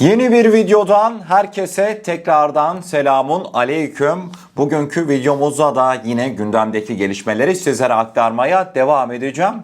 Yeni bir videodan herkese tekrardan selamun aleyküm. Bugünkü videomuzda da yine gündemdeki gelişmeleri sizlere aktarmaya devam edeceğim.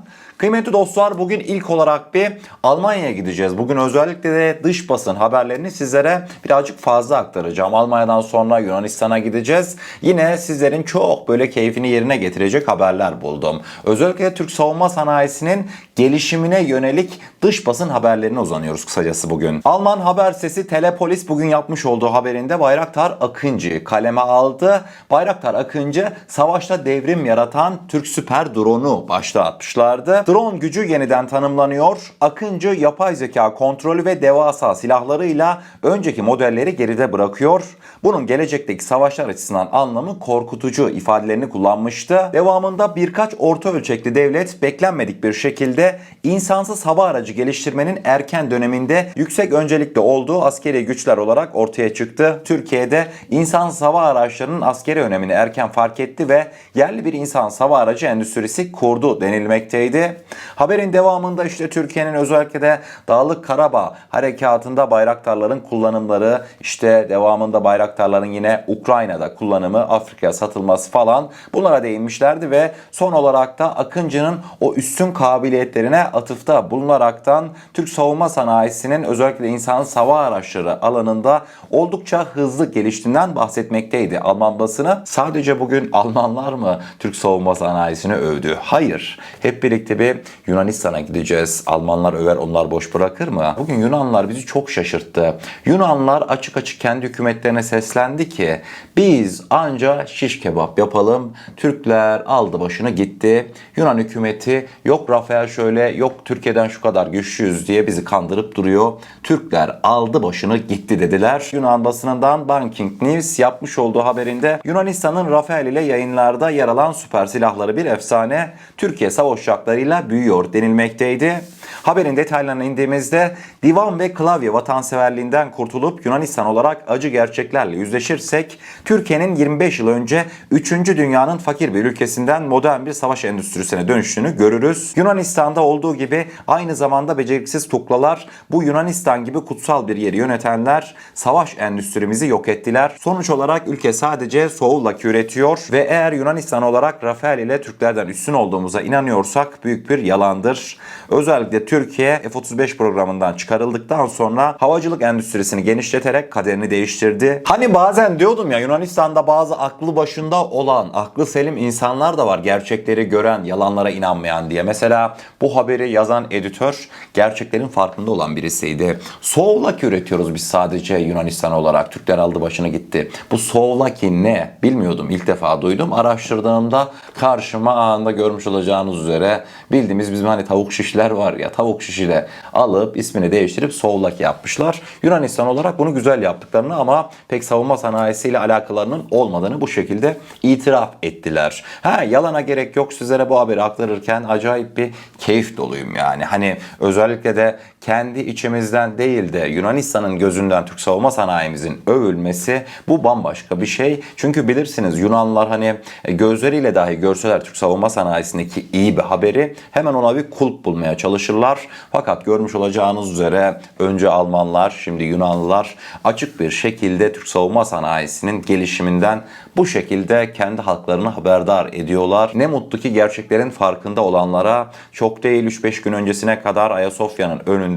Kıymetli dostlar bugün ilk olarak bir Almanya'ya gideceğiz. Bugün özellikle de dış basın haberlerini sizlere birazcık fazla aktaracağım. Almanya'dan sonra Yunanistan'a gideceğiz. Yine sizlerin çok böyle keyfini yerine getirecek haberler buldum. Özellikle Türk savunma sanayisinin gelişimine yönelik dış basın haberlerine uzanıyoruz kısacası bugün. Alman haber sitesi Telepolis bugün yapmış olduğu haberinde Bayraktar Akıncı kaleme aldı. Bayraktar Akıncı savaşta devrim yaratan Türk süper drone'u başta atmışlardı. Drone gücü yeniden tanımlanıyor. Akıncı yapay zeka kontrolü ve devasa silahlarıyla önceki modelleri geride bırakıyor. Bunun gelecekteki savaşlar açısından anlamı korkutucu ifadelerini kullanmıştı. Devamında birkaç orta ölçekli devlet beklenmedik bir şekilde insansız hava aracı geliştirmenin erken döneminde yüksek öncelikli olduğu askeri güçler olarak ortaya çıktı. Türkiye'de insansız hava araçlarının askeri önemini erken fark etti ve yerli bir insansız hava aracı endüstrisi kurdu denilmekteydi. Haberin devamında işte Türkiye'nin özellikle de Dağlık Karabağ harekatında bayraktarların kullanımları, işte devamında bayraktarların yine Ukrayna'da kullanımı, Afrika'ya satılması falan bunlara değinmişlerdi ve son olarak da Akıncı'nın o üstün kabiliyetlerine atıfta bulunaraktan Türk savunma sanayisinin özellikle insansız hava araçları alanında oldukça hızlı geliştiğinden bahsetmekteydi Alman basını. Sadece bugün Almanlar mı Türk savunma sanayisini övdü? Hayır. Hep birlikte bir Yunanistan'a gideceğiz. Almanlar över onlar boş bırakır mı? Bugün Yunanlar bizi çok şaşırttı. Yunanlar açık açık kendi hükümetlerine seslendi ki biz anca şiş kebap yapalım. Türkler aldı başını gitti. Yunan hükümeti yok Rafael şöyle yok Türkiye'den şu kadar güçlüyüz diye bizi kandırıp duruyor. Türkler aldı başını gitti dediler. Yunan basınından Banking News yapmış olduğu haberinde Yunanistan'ın Rafael ile yayınlarda yer alan süper silahları bir efsane Türkiye savaş uçaklarıyla büyüyor denilmekteydi. Haberin detaylarına indiğimizde divan ve klavye vatanseverliğinden kurtulup Yunanistan olarak acı gerçeklerle yüzleşirsek Türkiye'nin 25 yıl önce 3. dünyanın fakir bir ülkesinden modern bir savaş endüstrisine dönüştüğünü görürüz. Yunanistan'da olduğu gibi aynı zamanda beceriksiz tuklalar bu Yunanistan gibi kutsal bir yeri yönetenler savaş endüstrimizi yok ettiler. Sonuç olarak ülke sadece soğullak üretiyor ve eğer Yunanistan olarak Rafael ile Türklerden üstün olduğumuza inanıyorsak büyük bir yalandır. Özellikle Türkiye F-35 programından çıkarıldıktan sonra havacılık endüstrisini genişleterek kaderini değiştirdi. Hani bazen diyordum ya Yunanistan'da bazı aklı başında olan, aklı selim insanlar da var. Gerçekleri gören, yalanlara inanmayan diye. Mesela bu haberi yazan editör gerçeklerin farkında olan birisiydi. Soğlak üretiyoruz biz sadece Yunanistan olarak. Türkler aldı başını gitti. Bu Soğlaki ne? Bilmiyordum. İlk defa duydum. Araştırdığımda karşıma anında görmüş olacağınız üzere bildiğimiz bizim hani tavuk şişler var ya tavuk şişiyle alıp ismini değiştirip Soğlaki yapmışlar. Yunanistan olarak bunu güzel yaptıklarını ama pek savunma sanayisiyle alakalarının olmadığını bu şekilde itiraf ettiler. Ha yalana gerek yok sizlere bu haberi aktarırken acayip bir keyif doluyum yani. Hani özellikle de kendi içimizden değil de Yunanistan'ın gözünden Türk savunma sanayimizin övülmesi bu bambaşka bir şey. Çünkü bilirsiniz Yunanlılar hani gözleriyle dahi görseler Türk savunma sanayisindeki iyi bir haberi hemen ona bir kulp bulmaya çalışırlar. Fakat görmüş olacağınız üzere önce Almanlar şimdi Yunanlılar açık bir şekilde Türk savunma sanayisinin gelişiminden bu şekilde kendi halklarını haberdar ediyorlar. Ne mutlu ki gerçeklerin farkında olanlara çok değil 3-5 gün öncesine kadar Ayasofya'nın önünde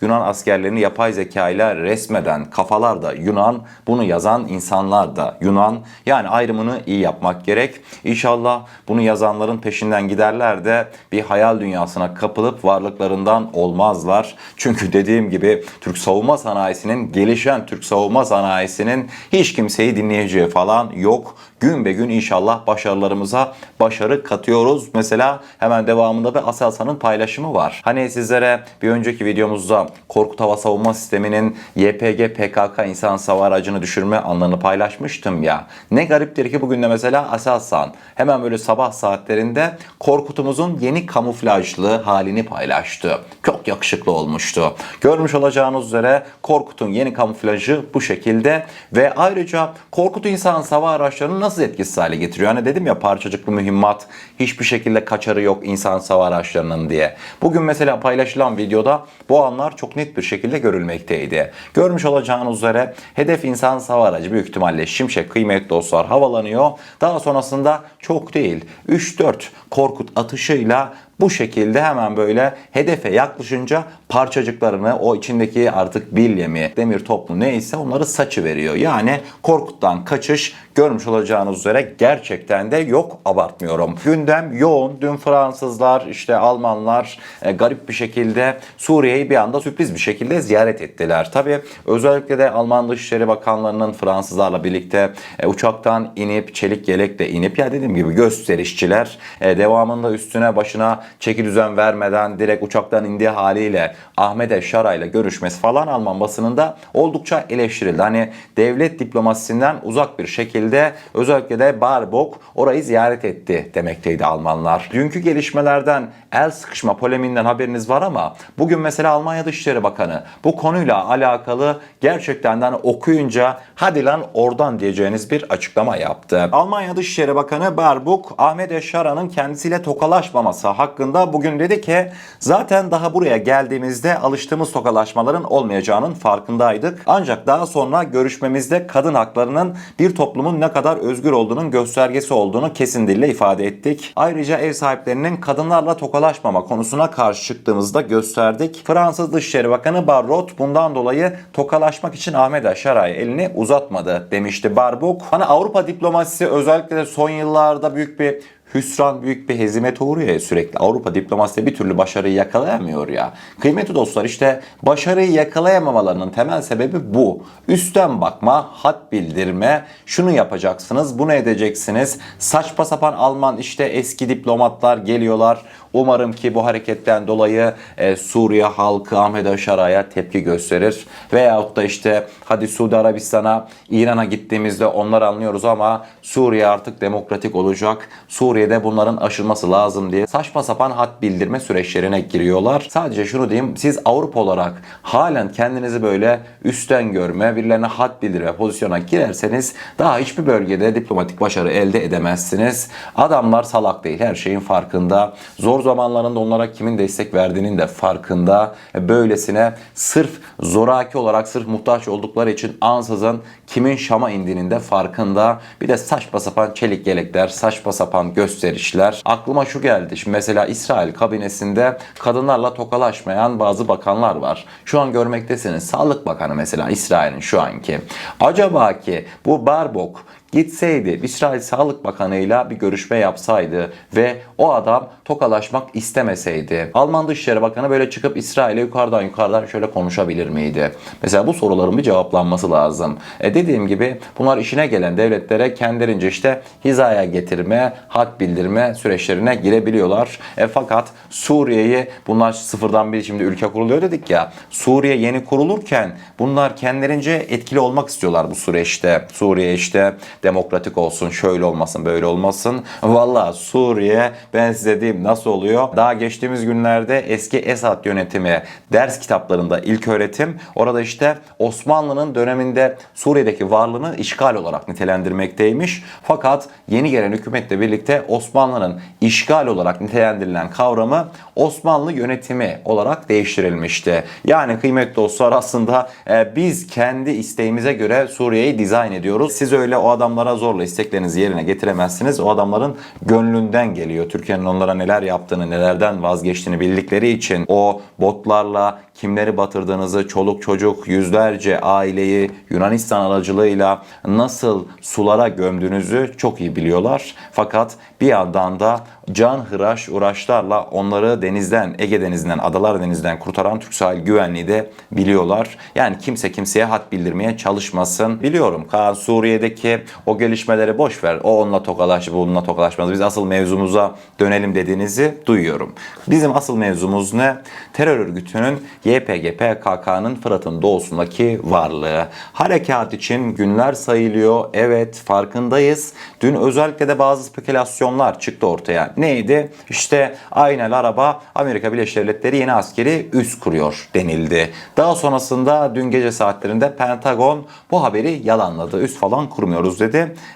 Yunan askerlerini yapay zeka ile resmeden kafalar da Yunan, bunu yazan insanlar da Yunan. Yani ayrımını iyi yapmak gerek. İnşallah bunu yazanların peşinden giderler de bir hayal dünyasına kapılıp varlıklarından olmazlar. Çünkü dediğim gibi Türk savunma sanayisinin gelişen Türk savunma sanayisinin hiç kimseyi dinleyeceği falan yok. Gün be gün inşallah başarılarımıza başarı katıyoruz. Mesela hemen devamında bir Aselsan'ın paylaşımı var. Hani sizlere bir önceki videomuzda Korkut Hava Savunma Sistemi'nin YPG PKK insan hava aracını düşürme anlarını paylaşmıştım ya. Ne gariptir ki bugün de mesela Aselsan hemen böyle sabah saatlerinde Korkut'umuzun yeni kamuflajlı halini paylaştı. Çok yakışıklı olmuştu. Görmüş olacağınız üzere Korkut'un yeni kamuflajı bu şekilde ve ayrıca Korkut insan hava araçlarını nasıl etkisiz hale getiriyor? Hani dedim ya parçacıklı mühimmat hiçbir şekilde kaçarı yok insan hava araçlarının diye. Bugün mesela paylaşılan videoda bu anlar çok net bir şekilde görülmekteydi. Görmüş olacağınız üzere hedef insan hava aracı büyük ihtimalle Şimşek kıymetli dostlar havalanıyor. Daha sonrasında çok değil 3-4 Korkut atışıyla bu şekilde hemen böyle hedefe yaklaşınca parçacıklarını o içindeki artık bilye mi demir top mu neyse onları saçı veriyor. Yani Korkut'tan kaçış görmüş olacağınız üzere gerçekten de yok abartmıyorum. Gündem yoğun. Dün Fransızlar işte Almanlar e, garip bir şekilde Suriye'yi bir anda sürpriz bir şekilde ziyaret ettiler. Tabi özellikle de Alman Dışişleri Bakanlarının Fransızlarla birlikte e, uçaktan inip çelik yelekle inip ya dediğim gibi gösterişçiler e, devamında üstüne başına çeki düzen vermeden direkt uçaktan indiği haliyle Ahmet Eşara ile görüşmesi falan Alman basınında oldukça eleştirildi. Hani devlet diplomasisinden uzak bir şekilde özellikle de Barbok orayı ziyaret etti demekteydi Almanlar. Dünkü gelişmelerden el sıkışma polemiğinden haberiniz var ama bugün mesela Almanya Dışişleri Bakanı bu konuyla alakalı gerçekten de hani okuyunca hadi lan oradan diyeceğiniz bir açıklama yaptı. Almanya Dışişleri Bakanı Barbuk Ahmet Eşara'nın kendisiyle tokalaşmaması hakkında bugün dedi ki zaten daha buraya geldiğimizde alıştığımız tokalaşmaların olmayacağının farkındaydık. Ancak daha sonra görüşmemizde kadın haklarının bir toplumun ne kadar özgür olduğunun göstergesi olduğunu kesin dille ifade ettik. Ayrıca ev sahiplerinin kadınlarla tokalaşmama konusuna karşı çıktığımızda gösterdik. Fransız Dışişleri Bakanı Barrot bundan dolayı tokalaşmak için Ahmet Aşaray'a elini uzatmadı demişti Barbuk. Hani Avrupa diplomasisi özellikle de son yıllarda büyük bir hüsran büyük bir hezimete uğruyor ya sürekli. Avrupa diplomasisi bir türlü başarıyı yakalayamıyor ya. Kıymetli dostlar işte başarıyı yakalayamamalarının temel sebebi bu. Üstten bakma, hat bildirme, şunu yapacaksınız, bunu edeceksiniz. Saçma sapan Alman işte eski diplomatlar geliyorlar. Umarım ki bu hareketten dolayı e, Suriye halkı Ahmet Aşara'ya tepki gösterir. Veyahut da işte hadi Suudi Arabistan'a, İran'a gittiğimizde onlar anlıyoruz ama Suriye artık demokratik olacak. Suriye'de bunların aşılması lazım diye saçma sapan hat bildirme süreçlerine giriyorlar. Sadece şunu diyeyim siz Avrupa olarak halen kendinizi böyle üstten görme, birilerine hat bildirme pozisyona girerseniz daha hiçbir bölgede diplomatik başarı elde edemezsiniz. Adamlar salak değil her şeyin farkında. Zor zamanlarında onlara kimin destek verdiğinin de farkında. Böylesine sırf zoraki olarak sırf muhtaç oldukları için ansızın kimin Şam'a indiğinin de farkında. Bir de saçma sapan çelik yelekler, saçma sapan gösterişler. Aklıma şu geldi. Şimdi mesela İsrail kabinesinde kadınlarla tokalaşmayan bazı bakanlar var. Şu an görmektesiniz. Sağlık Bakanı mesela İsrail'in şu anki. Acaba ki bu Barbok gitseydi İsrail Sağlık Bakanı'yla bir görüşme yapsaydı ve o adam tokalaşmak istemeseydi Alman Dışişleri Bakanı böyle çıkıp İsrail'e yukarıdan yukarıdan şöyle konuşabilir miydi? Mesela bu soruların bir cevaplanması lazım. E dediğim gibi bunlar işine gelen devletlere kendilerince işte hizaya getirme, hat bildirme süreçlerine girebiliyorlar. E fakat Suriye'yi bunlar sıfırdan bir şimdi ülke kuruluyor dedik ya. Suriye yeni kurulurken bunlar kendilerince etkili olmak istiyorlar bu süreçte. Suriye işte demokratik olsun, şöyle olmasın, böyle olmasın. Valla Suriye ben size diyeyim nasıl oluyor? Daha geçtiğimiz günlerde eski Esad yönetimi ders kitaplarında ilk öğretim orada işte Osmanlı'nın döneminde Suriye'deki varlığını işgal olarak nitelendirmekteymiş. Fakat yeni gelen hükümetle birlikte Osmanlı'nın işgal olarak nitelendirilen kavramı Osmanlı yönetimi olarak değiştirilmişti. Yani kıymetli dostlar aslında e, biz kendi isteğimize göre Suriye'yi dizayn ediyoruz. Siz öyle o adamlara zorla isteklerinizi yerine getiremezsiniz. O adamların gönlünden geliyor. Türkiye'nin onlara neler yaptığını, nelerden vazgeçtiğini bildikleri için o botlarla kimleri batırdığınızı, çoluk çocuk, yüzlerce aileyi Yunanistan aracılığıyla nasıl sulara gömdüğünüzü çok iyi biliyorlar. Fakat bir yandan da can hıraş uğraşlarla onları denizden, Ege Denizi'nden, Adalar Denizi'nden kurtaran Türk Sahil Güvenliği de biliyorlar. Yani kimse kimseye hat bildirmeye çalışmasın. Biliyorum Kaan Suriye'deki o gelişmeleri boş ver. O onunla tokalaştı, bu onunla tokalaşmaz. Biz asıl mevzumuza dönelim dediğinizi duyuyorum. Bizim asıl mevzumuz ne? Terör örgütünün YPG PKK'nın Fırat'ın doğusundaki varlığı. Harekat için günler sayılıyor. Evet farkındayız. Dün özellikle de bazı spekülasyonlar çıktı ortaya. Neydi? İşte aynen araba Amerika Birleşik Devletleri yeni askeri üs kuruyor denildi. Daha sonrasında dün gece saatlerinde Pentagon bu haberi yalanladı. Üs falan kurmuyoruz dedi.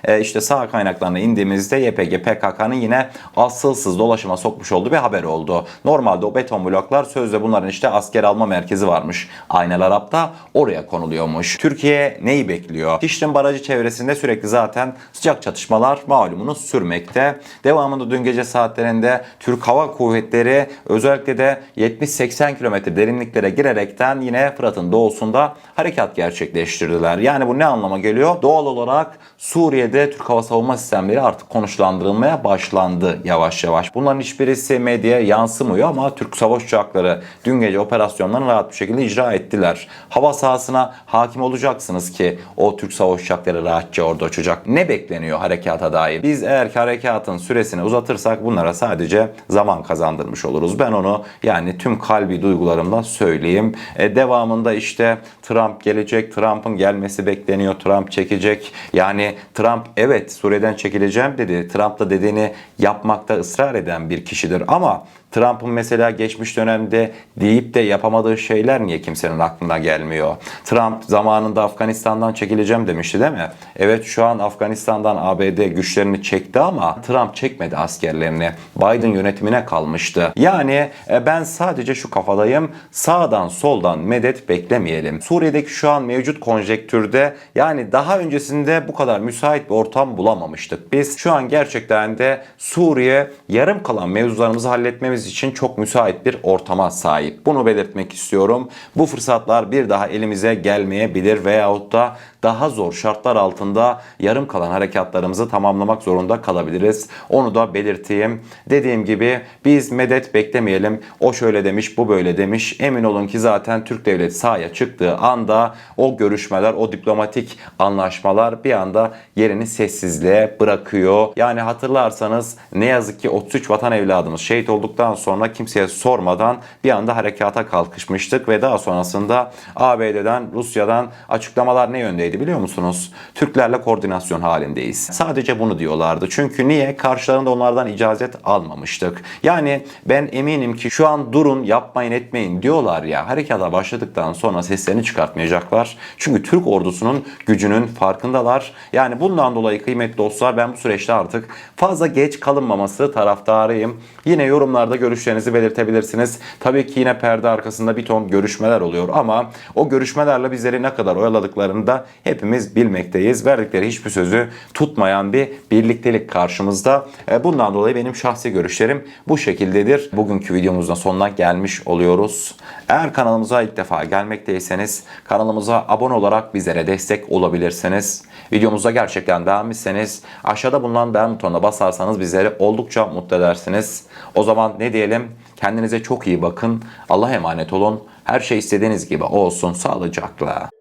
E, işte sağ kaynaklarına indiğimizde YPG PKK'nın yine asılsız dolaşıma sokmuş olduğu bir haber oldu. Normalde o beton bloklar sözde bunların işte asker alma merkezi varmış. Aynel Arap'ta oraya konuluyormuş. Türkiye neyi bekliyor? Şişli Barajı çevresinde sürekli zaten sıcak çatışmalar malumunuz sürmekte. Devamında dün gece saatlerinde Türk Hava Kuvvetleri özellikle de 70-80 kilometre derinliklere girerekten yine Fırat'ın doğusunda harekat gerçekleştirdiler. Yani bu ne anlama geliyor? Doğal olarak Suriye'de Türk hava savunma sistemleri artık konuşlandırılmaya başlandı yavaş yavaş. Bunların hiçbirisi medyaya yansımıyor ama Türk savaş uçakları dün gece operasyonlarını rahat bir şekilde icra ettiler. Hava sahasına hakim olacaksınız ki o Türk savaş uçakları rahatça orada uçacak. Ne bekleniyor harekata dair? Biz eğer ki harekatın süresini uzatırsak bunlara sadece zaman kazandırmış oluruz. Ben onu yani tüm kalbi duygularımla söyleyeyim. E, devamında işte Trump gelecek, Trump'ın gelmesi bekleniyor, Trump çekecek. Yani Trump evet Suriye'den çekileceğim dedi. Trump da dediğini yapmakta ısrar eden bir kişidir ama Trump'ın mesela geçmiş dönemde deyip de yapamadığı şeyler niye kimsenin aklına gelmiyor? Trump zamanında Afganistan'dan çekileceğim demişti değil mi? Evet şu an Afganistan'dan ABD güçlerini çekti ama Trump çekmedi askerlerini. Biden yönetimine kalmıştı. Yani e, ben sadece şu kafadayım. Sağdan soldan medet beklemeyelim. Suriye'deki şu an mevcut konjektürde yani daha öncesinde bu kadar müsait bir ortam bulamamıştık. Biz şu an gerçekten de Suriye yarım kalan mevzularımızı halletmemiz için çok müsait bir ortama sahip. Bunu belirtmek istiyorum. Bu fırsatlar bir daha elimize gelmeyebilir veyahut da daha zor şartlar altında yarım kalan harekatlarımızı tamamlamak zorunda kalabiliriz. Onu da belirteyim. Dediğim gibi biz medet beklemeyelim. O şöyle demiş, bu böyle demiş. Emin olun ki zaten Türk devleti sahaya çıktığı anda o görüşmeler, o diplomatik anlaşmalar bir anda yerini sessizliğe bırakıyor. Yani hatırlarsanız ne yazık ki 33 vatan evladımız şehit olduktan sonra kimseye sormadan bir anda harekata kalkışmıştık ve daha sonrasında ABD'den, Rusya'dan açıklamalar ne yöndeydi biliyor musunuz? Türklerle koordinasyon halindeyiz. Sadece bunu diyorlardı. Çünkü niye? Karşılarında onlardan icazet almamıştık. Yani ben eminim ki şu an durun, yapmayın, etmeyin diyorlar ya. Harekata başladıktan sonra seslerini çıkartmayacaklar. Çünkü Türk ordusunun gücünün farkındalar. Yani bundan dolayı kıymetli dostlar ben bu süreçte artık fazla geç kalınmaması taraftarıyım. Yine yorumlarda görüşlerinizi belirtebilirsiniz. Tabii ki yine perde arkasında bir ton görüşmeler oluyor ama o görüşmelerle bizleri ne kadar oyaladıklarını da hepimiz bilmekteyiz. Verdikleri hiçbir sözü tutmayan bir birliktelik karşımızda. E, Bundan dolayı benim şahsi görüşlerim bu şekildedir. Bugünkü videomuzun sonuna gelmiş oluyoruz. Eğer kanalımıza ilk defa gelmekteyseniz kanalımıza abone olarak bizlere destek olabilirsiniz. Videomuza gerçekten beğenmişseniz aşağıda bulunan beğen butonuna basarsanız bizleri oldukça mutlu edersiniz. O zaman ne diyelim? Kendinize çok iyi bakın. Allah'a emanet olun. Her şey istediğiniz gibi olsun. Sağlıcakla.